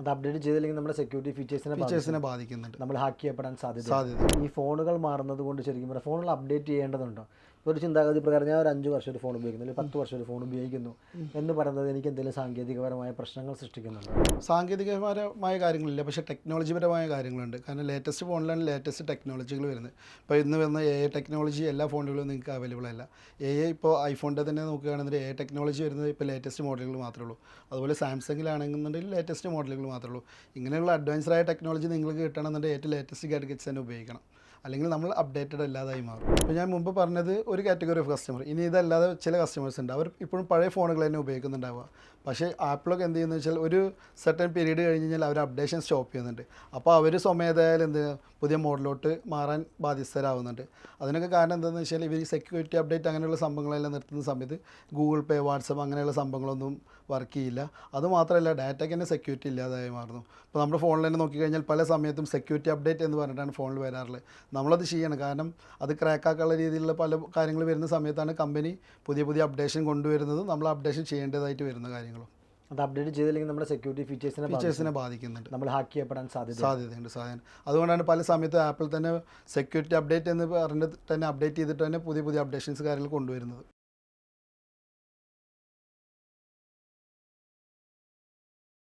അത് അപ്ഡേറ്റ് ചെയ്തില്ലെങ്കിൽ നമ്മുടെ സെക്യൂരിറ്റി ഫീച്ചേഴ്സിനെ ഫീച്ചേഴ്സിനെ ബാധിക്കുന്നുണ്ട്. നമ്മൾ ഹാക്ക് ചെയ്യപ്പെടാൻ സാധ്യത ഈ ഫോണുകൾ മാറുന്നത് കൊണ്ട് ശരിക്കും പറഞ്ഞാൽ ഫോണുകൾ അപ്ഡേറ്റ് ചെയ്യേണ്ടതുണ്ടോ? ഒരു ചിന്താഗതി പ്രകാരം ഞാൻ ഒരു അഞ്ച് വർഷം ഒരു ഫോൺ ഉപയോഗിക്കുന്നു അല്ലെങ്കിൽ പത്ത് വർഷം ഒരു ഫോൺ ഉപയോഗിക്കുന്നു എന്ന് പറയുന്നത് എനിക്ക് എന്തെങ്കിലും സാങ്കേതികപരമായ പ്രശ്നങ്ങൾ സൃഷ്ടിക്കുന്നുണ്ട്? സാങ്കേതികപരമായ കാര്യങ്ങളില്ല പക്ഷേ ടെക്നോളജിപരമായ കാര്യങ്ങളുണ്ട്. കാരണം ലേറ്റസ്റ്റ് ഫോണിലാണ് ലേറ്റസ്റ്റ് ടെക്നോളജികൾ വരുന്നത്. ഇപ്പോൾ ഇന്ന് വരുന്ന എ ടെക്നോളജി എല്ലാ ഫോണുകളിലും നിങ്ങൾക്ക് അവൈലബിൾ അല്ല. എ ഐ ഇപ്പോൾ ഐഫോണിന്റെ തന്നെ നോക്കുകയാണെങ്കിൽ എ ടെക്നോളജി വരുന്നത് ഇപ്പോൾ ലേറ്റസ്റ്റ് മോഡലുകൾ മാത്രമേ ഉള്ളൂ. അതുപോലെ സാംസങ്ങിലാണെന്നുണ്ടെങ്കിൽ ലേറ്റസ്റ്റ് മോഡലുകൾ മാത്രമേ ഉള്ളൂ. ഇങ്ങനെയുള്ള അഡ്വാൻസ്ഡായ ടെക്നോളജി നിങ്ങൾക്ക് കിട്ടണമെന്നുണ്ടെങ്കിൽ ഏറ്റവും ലേറ്റസ്റ്റ് ഗാഡ്ഗറ്റ്സ് തന്നെ ഉപയോഗിക്കണം. അല്ലെങ്കിൽ നമ്മൾ അപ്ഡേറ്റഡ് അല്ലാതായി മാറും. അപ്പോൾ ഞാൻ മുമ്പ് പറഞ്ഞത് കാറ്റഗറി ഓഫ് കസ്റ്റമർ ഇനി ഇതല്ലാതെ ചില കസ്റ്റമേഴ്സ് ഉണ്ട്. അവർ ഇപ്പോഴും പഴയ ഫോണുകൾ തന്നെ ഉപയോഗിക്കുന്നുണ്ടാവുക. പക്ഷേ ആപ്പിളൊക്കെ എന്ത് ചെയ്യുന്നത് വെച്ചാൽ ഒരു സെർട്ടൺ പീരീഡ് കഴിഞ്ഞ് കഴിഞ്ഞാൽ അവർ അപ്ഡേഷൻ സ്റ്റോപ്പ് ചെയ്യുന്നുണ്ട്. അപ്പോൾ അവർ സ്വമേധയാൽ എന്ത് പുതിയ മോഡലോട്ട് മാറാൻ ബാധ്യസ്ഥരാകുന്നുണ്ട് അതിനൊക്കെ കാരണം എന്താണെന്ന് വെച്ചാൽ ഇവർ സെക്യൂരിറ്റി അപ്ഡേറ്റ് അങ്ങനെയുള്ള സംഭവങ്ങളെല്ലാം നിർത്തുന്ന സമയത്ത് ഗൂഗിൾ പേ വാട്സപ്പ് അങ്ങനെയുള്ള സംഭവങ്ങളൊന്നും വർക്ക് ചെയ്യില്ല. അതുമാത്രമല്ല ഡാറ്റയ്ക്ക് തന്നെ സെക്യൂരിറ്റി ഇല്ലാതായി മാറുന്നു. ഇപ്പോൾ നമ്മുടെ ഫോണിൽ തന്നെ നോക്കിക്കഴിഞ്ഞാൽ പല സമയത്തും സെക്യൂരിറ്റി അപ്ഡേറ്റ് എന്ന് പറഞ്ഞിട്ടാണ് ഫോണിൽ വരാറുള്ളത്. നമ്മളത് ചെയ്യണം. കാരണം അത് ക്രാക്കാക്കാനുള്ള രീതിയിലുള്ള പല കാര്യങ്ങൾ വരുന്ന സമയത്താണ് കമ്പനി പുതിയ പുതിയ അപ്ഡേഷൻ കൊണ്ടുവരുന്നത് നമ്മൾ അപ്ഡേഷൻ ചെയ്യേണ്ടതായിട്ട് വരുന്ന കാര്യങ്ങളും. അത് അപ്ഡേറ്റ് ചെയ്തില്ലെങ്കിൽ നമ്മുടെ സെക്യൂരിറ്റി ഫീച്ചേഴ്സിനെ ഫീച്ചേഴ്സിനെ ബാധിക്കുന്നുണ്ട്. നമ്മൾ ഹാക്ക് ചെയ്യപ്പെടാൻ സാധ്യത സാധ്യതയുണ്ട് സാധ്യത അതുകൊണ്ടാണ് പല സമയത്ത് ആപ്പിൾ തന്നെ സെക്യൂരിറ്റി അപ്ഡേറ്റ് എന്ന് പറഞ്ഞിട്ട് തന്നെ അപ്ഡേറ്റ് ചെയ്തിട്ട് തന്നെ പുതിയ പുതിയ അപ്ഡേഷൻസ് കാര്യങ്ങൾ കൊണ്ടുവരുന്നത്.